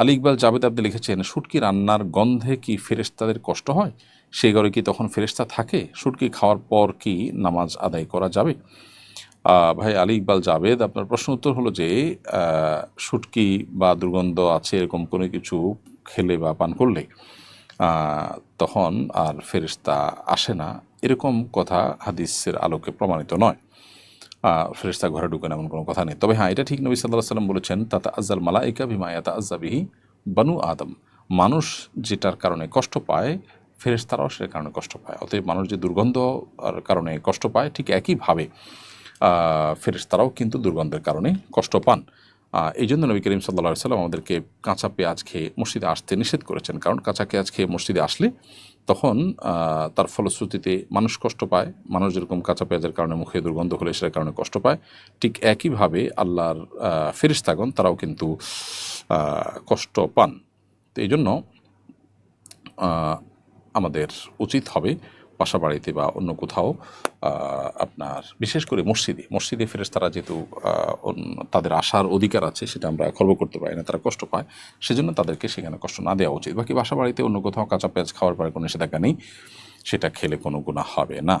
আলী ইকবাল জাভেদ আব্দি লিখেছেন, শুটকি রান্নার গন্ধে কি ফেরেশতাদের কষ্ট হয়? সেই ঘরে কি তখন ফেরেশতা থাকে? শুটকি খাওয়ার পর কি নামাজ আদায় করা যাবে? ভাই আলী ইকবাল জাভেদ আপনার প্রশ্ন উত্তর হলো যে শুটকি বা দুর্গন্ধ আছে এরকম কোনো কিছু খেলে বা পান করলে তখন আর ফেরেশতা আসে না। এরকম কথা হাদিসের আলোকে প্রমাণিত নয়। আহ, ফেরেশতা ঘরে ঢুকেন এমন কোনো কথা নেই। তবে হ্যাঁ এটা ঠিক নবী সাল্লাহ সাল্লাম বলেছেন তাতে আজ্জাল মালাইকা বিমা ইয়াতা আজ্জাবিহি বানু আদম। মানুষ যেটার কারণে কষ্ট পায় ফেরেস্তারাও সেটার কারণে কষ্ট পায়। অতএব মানুষ যে দুর্গন্ধ কারণে কষ্ট পায় ঠিক একইভাবে ফেরেস্তারাও কিন্তু দুর্গন্ধের কারণে কষ্ট পান। এই জন্য নবী করিম সাল্লা সাল্লাম আমাদেরকে কাঁচা পেঁয়াজ খেয়ে মসজিদে আসতে নিষেধ করেছেন। কারণ কাঁচা পেঁয়াজ খেয়ে মসজিদে আসলে তখন তার ফলশ্রুতিতে মানুষ কষ্ট পায়। মানুষ যেরকম কাঁচা পেঁয়াজের কারণে মুখে দুর্গন্ধ হলে সেটার কারণে কষ্ট পায় ঠিক একইভাবে আল্লাহর আহ, ফেরেশতাগণ তারাও কিন্তু কষ্ট পান। তো এই জন্য আমাদের উচিত হবে বাসা বাড়িতে বা অন্য কোথাও আপনার, বিশেষ করে মসজিদে মসজিদে ফেরেস তারা যেহেতু তাদের আসার অধিকার আছে, সেটা আমরা খর্ব করতে পারি না, তারা কষ্ট পায়, সেজন্য তাদেরকে সেখানে কষ্ট না দেওয়া উচিত। বাকি বাসা বাড়িতে অন্য কোথাও কাঁচা পেঁয়াজ খাওয়ার পরে কোনো নিষেধাজ্ঞা নেই, সেটা খেলে কোনো গুণা হবে না।